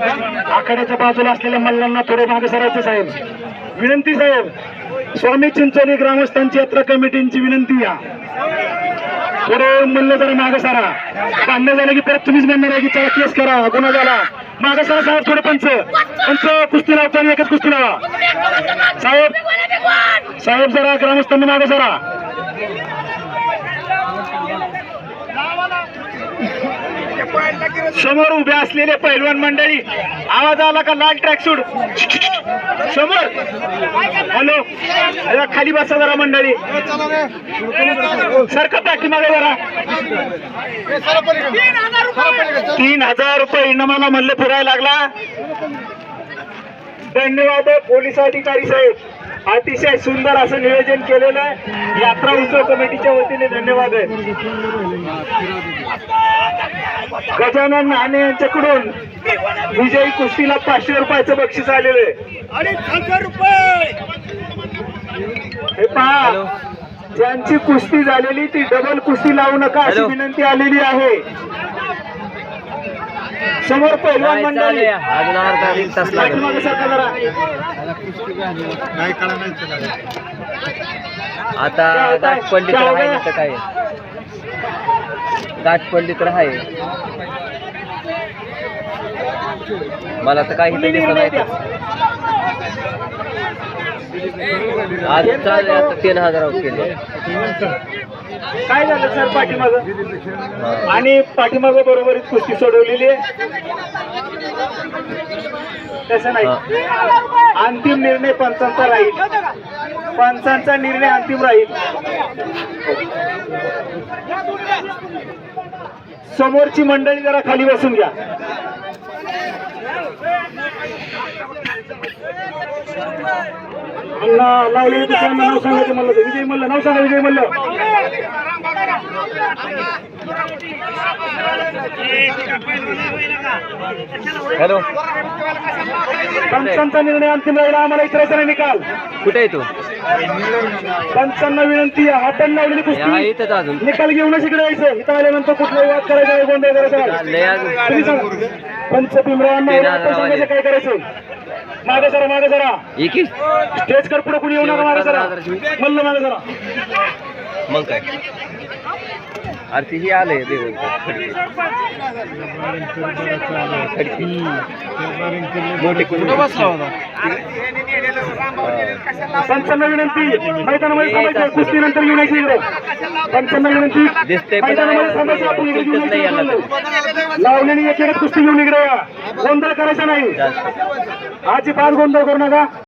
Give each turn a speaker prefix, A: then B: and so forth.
A: आखाड्याच्या बाजूला असलेल्या मल्लांना थोडे मागे सरायचं साहेब. विनंती साहेब स्वामी चिंचोली ग्रामस्थांची यात्रा कमिटींची विनंती या. थोडे मल्ल जरा मागे सारा. भांडण झालं की परत तुम्हीच म्हणणार आहे की चला केस करा गुन्हा झाला. मागे सरा साहेब थोडे पंच. पंच कुस्ती लावताना एकच कुस्ती लावा. साहेब साहेब जरा ग्रामस्थांनी मागे सरा. समोर उभे असलेले पैलवान मंडळी आवाज आला का लाल ट्रॅक सूट समोर. हॅलो. अरे खाली बसा जरा मंडळी. सारखं पाठीमागे जरा. तीन हजार रुपये इनामाला मल्ल फिरायला लागला. धन्यवाद पोलीस अधिकारी साहेब. अतिशय सुंदर असं नियोजन केलेलं आहे. यात्रा उत्सव कमिटीच्या वतीने धन्यवाद आहे. गजानन नाणे यांच्याकडून विजयी कुस्तीला पाचशे रुपयाचं बक्षीस आलेलं आहे. हे पहा ज्यांची कुस्ती झालेली ती डबल कुस्ती लावू नका अशी. विनंती आलेली आहे. समोर पहिलवान मंडळी. पाठीमागे सरका जरा.
B: आता तर काय? गाठ पडली तर आहे मला तर काही दिसत नाही आज चालले आता तीन हजार केले.
A: काय झालं सर पाठीमाग? आणि पाठीमाग बरोबर कुस्ती सोडवलेली आहे. तसं नाही. अंतिम निर्णय पंचांचा राहील. पंचांचा निर्णय अंतिम राहील. समोरची मंडळी जरा खाली बसून घ्या. नाव सांगायचं म्हणलं तर. विजय मल्ल नाव सांगा विजय मल्ल.
B: हॅलो.
A: पंचांचा निर्णय अंतिम राहिला आम्हाला इतरायचा नाही निकाल.
B: कुठे आहे तू?
A: पंचांना विनंती आहे हातांना लावलेली
B: आहे
A: कुस्ती निकाल घेऊनच इकडे यायचं. इथं आल्यानंतर कुठलाही वाद करायचा नाही गोंधळ करायचा तुम्ही सांगा. पंच भीमरावांना. काय करायचं? मागे जरा मागे जरा. स्टेज कर पुढे कुणी येऊ नका मागे जरा. मल्ल मागे जरा.
B: मग काय? अरे ती ही मोठी बसला होता
A: पंचांना विनंती मैदानामध्ये थांबायचं कुस्ती नंतर येऊन यायची इकडे पंचांना विनंती मैदानामध्ये थांबायचं आपण इकडे लावलेली कुस्ती घेऊन इकडे गोंधळ करायचा नाही. अजिबात गोंधळ करू नका.